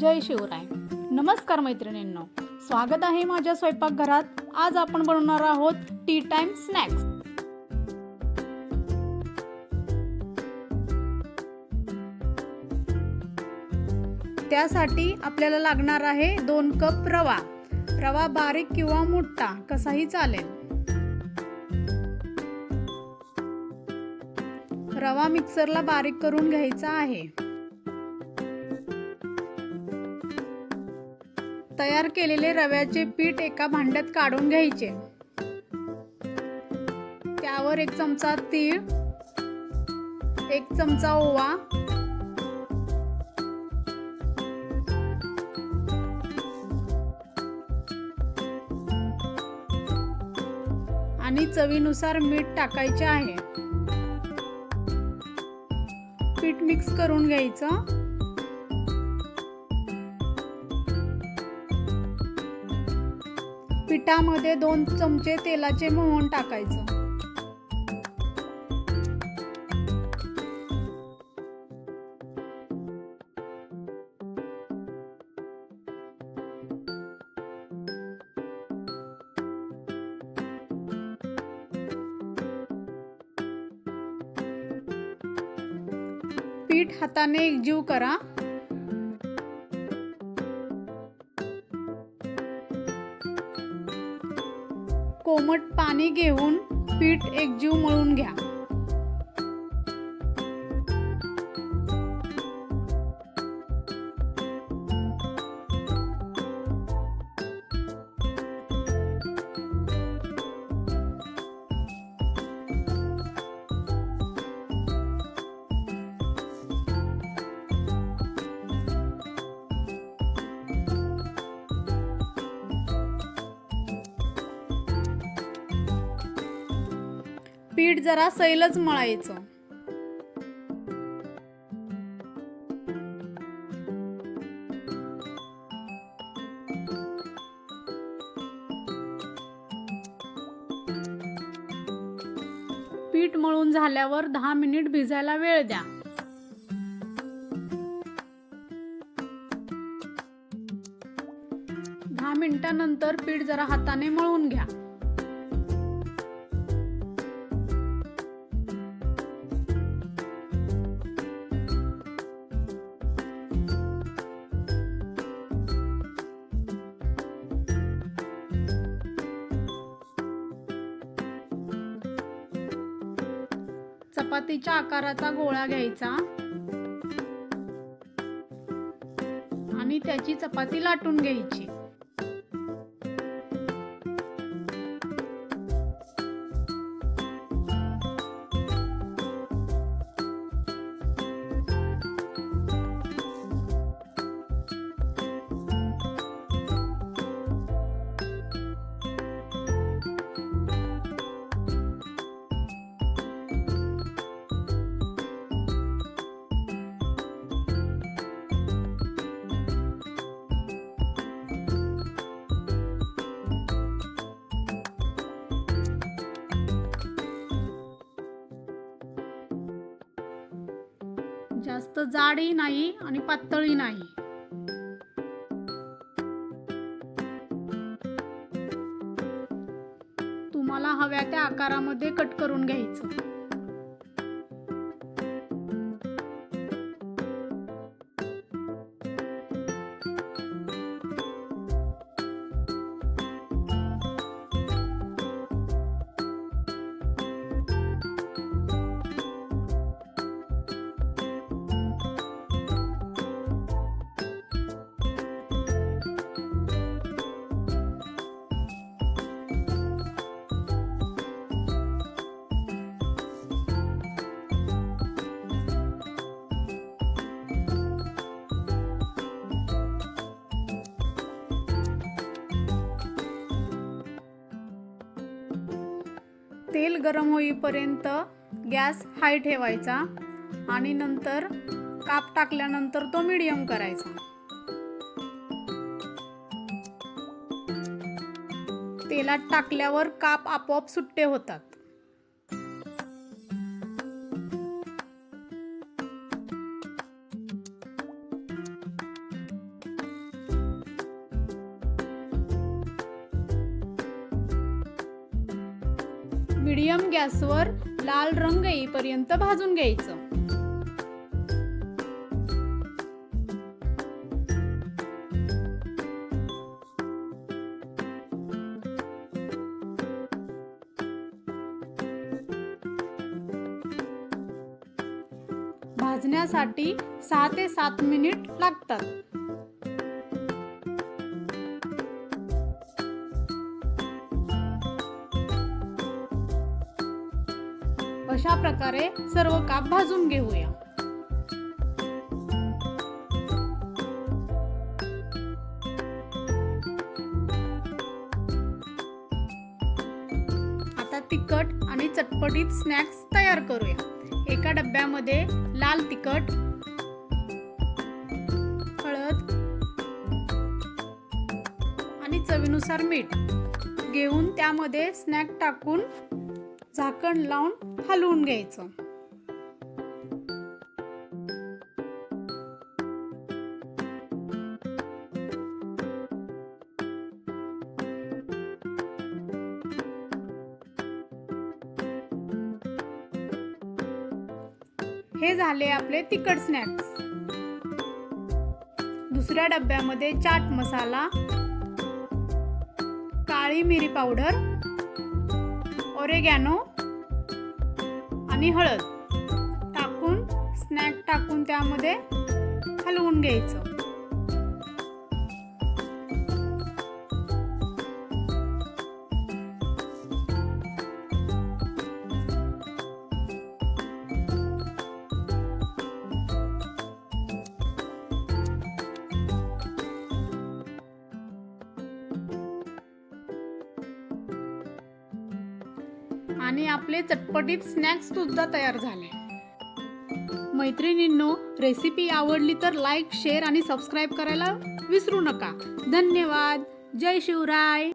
जय शिवराय. नमस्कार मैत्रिणींनो. स्वागत आहे माझ्या स्वयंपाकघरात. आज आपण बनवणार आहोत टी टाइम स्नॅक्स. त्यासाठी आपल्याला लागणार आहे दोन कप रवा. रवा बारीक किंवा मोठा कसाही चालेल. रवा मिक्सरला बारीक करून घ्यायचा आहे. तयार केलेले रव्याचे पीठ एका भांड्यात काढून घ्यायचे. त्यावर एक चमचा तीळ एक चमचा ओवा आणि चवीनुसार मीठ टाकायचे आहे. पीठ मिक्स करून घ्यायचं. पिठामध्ये दोन चमचे तेलाचे मोहन टाकायचं. पीठ हाताने एकजीव करा. कोमट पाणी घेऊन पीठ एकजीव मळून घ्या. पीठ जरा सैलच मळायचं. पीठ मळून झाल्यावर दहा मिनिट भिजायला वेळ द्या. दहा मिनिटानंतर पीठ जरा हाताने मळून घ्या. चपातीच्या आकाराचा गोळा घ्यायचा. आणि त्याची चपाती लाटून घ्यायची. जास्त जाडही नाही आणि पातळही नाही. तुम्हाला हव्या त्या आकारामध्ये कट करून घ्यायचं. तेल गरम होईपर्यंत गॅस हाय ठेवायचा आणि नंतर काप टाकल्यानंतर तो मिडियम करायचा. तेलात टाकल्यावर काप आपोआप सुट्टे होतात. मीडियम गॅसवर लाल रंग येईपर्यंत भाजून घ्यायचं. भाजण्यासाठी सहा ते सात मिनिट लागतात. अशा प्रकारे सर्व काप भाजून घेऊया. आता तिखट आणि चटपटीत स्नॅक्स तयार करूया. एका डब्यामध्ये लाल तिखट हळद आणि चवीनुसार मीठ घेऊन त्यामध्ये स्नॅक टाकून झाकण लावून हलवून घ्यायचं. हे झाले आपले तिखट स्नॅक्स दुसऱ्या डब्यामध्ये चाट मसाला काळी मिरी पावडर ओरेगॅनो आणि हळद टाकून स्नॅक टाकून त्यामध्ये हलवून घ्यायचं. आणि आपले चटपटीत स्नॅक्स सुद्धा तयार झाले. मैत्रिणींनो रेसिपी आवडली तर लाईक शेअर आणि सबस्क्राईब करायला विसरू नका. धन्यवाद. जय शिवराय.